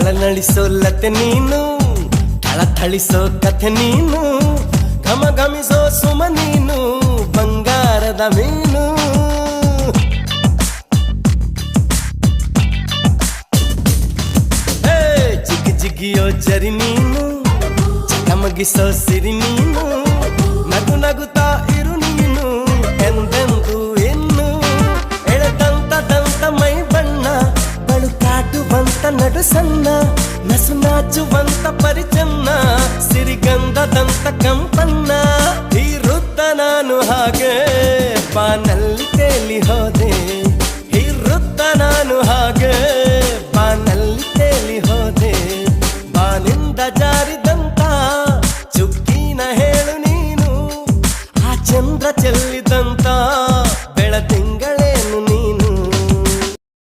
ಥಳನಳಿಸೋ ಲತೆ ನೀನು ಥಳಥಳಿಸೋ ಕಥೆ ನೀನು ಘಮ ಘಮಿಸೋ ಸುಮ ನೀನು, ಬಂಗಾರದ ಮೀನು. ಜಿಗಿ ಜಿಗಿಯೋ ಜರಿ ನೀನು ಚಕಮಗಿಸೋ ಸಿರಿ ನೀನು, ನಗು ನಗುತ್ತಾ ನಡೆಸನ್ನ, ನಸು ನಾಚುವಂತ ಪರಿಚನ್ನ, ಸಿರಿಗಂಧದಂತ ಕಂಪನ್ನ. ಹಿರುತ್ತ ನಾನು ಹಾಗೆ ಬಾನಲ್ಲಿ ತೇಲಿ ಹೋದೆ. ಹಿರುತ್ತ ನಾನು ಹಾಗೆ ಬಾನಲ್ಲಿ ತೇಲಿ ಹೋದೆ. ಬಾನಿಂದ ಜಾರಿದಂತ ಚುಕ್ಕಿನ ಹೇಳು ನೀನು, ಆ ಚಂದ್ರ ಚೆಲ್ಲಿದಂತ